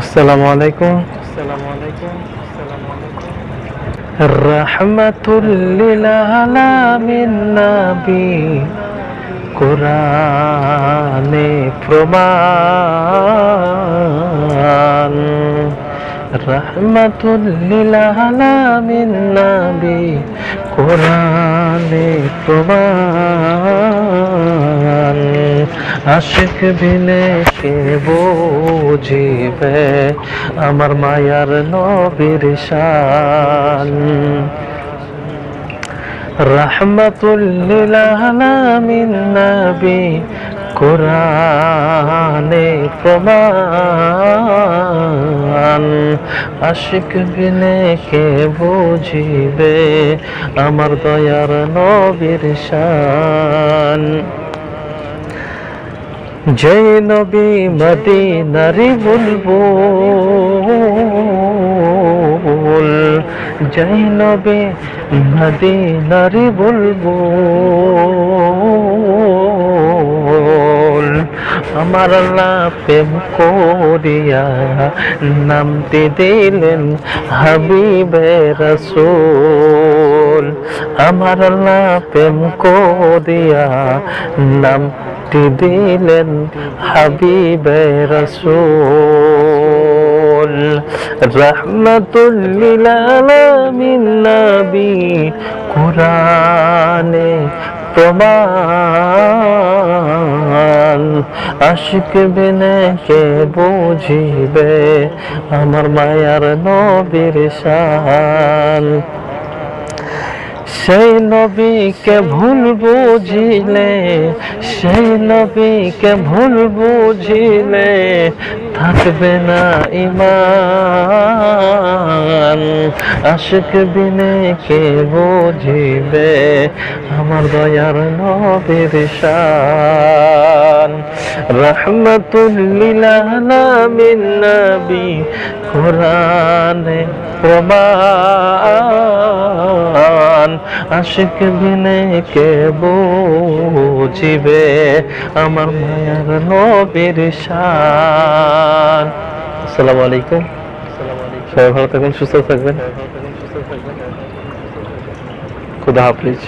আসসালামু আলাইকুম। আসসালামু আলাইকুম আসসালামু আলাইকুম। রহমতুল্লিল আলামিন নবী কোরআনে প্রমাণ। রহমতুল্লিল আলামিন নবী কোরআনে প্রমাণ। আশিক বিনে কে বুঝিবে আমার মায়ার নবীর শান। রহমতুল্লিল আলামিন নবী, কোরআনে প্রমাণ। আশিক বিনে কে বুঝিবে আমার দয়ার নবীর শান। জয় নবী মদিনারি বুলবুল। জয় নবী মদিনারি বুলবুল। আমার আল্লাহ প্রেম করিয়া নামটি দিলেন হাবিবে রসুল। আমার আল্লাহ প্রেম করিয়া নামটি দিলেন হাবিবে রসুল। রহমতুল্লিল নবী, কোরআনে প্রমাণ। আশিক বিনে কে বুঝিবে আমার মায়ার নবীর শান। সেই নবীকে ভুল বুঝিলে, সেই নবীকে ভুল বুঝিলে থাকবে না ইমান আশিক বিনে কে বুঝিবে আমার দয়ার নবীর শান? রহমতুল্লিল আলামিন নবী কোরআনে প্রমাণ আশিক বিনে কে বুঝিবে আমার মায়ার নবীর শান। আসসালামু আলাইকুম। সবাই ভালো থাকবেন সুস্থ থাকবেন। খুদা হাফিজ।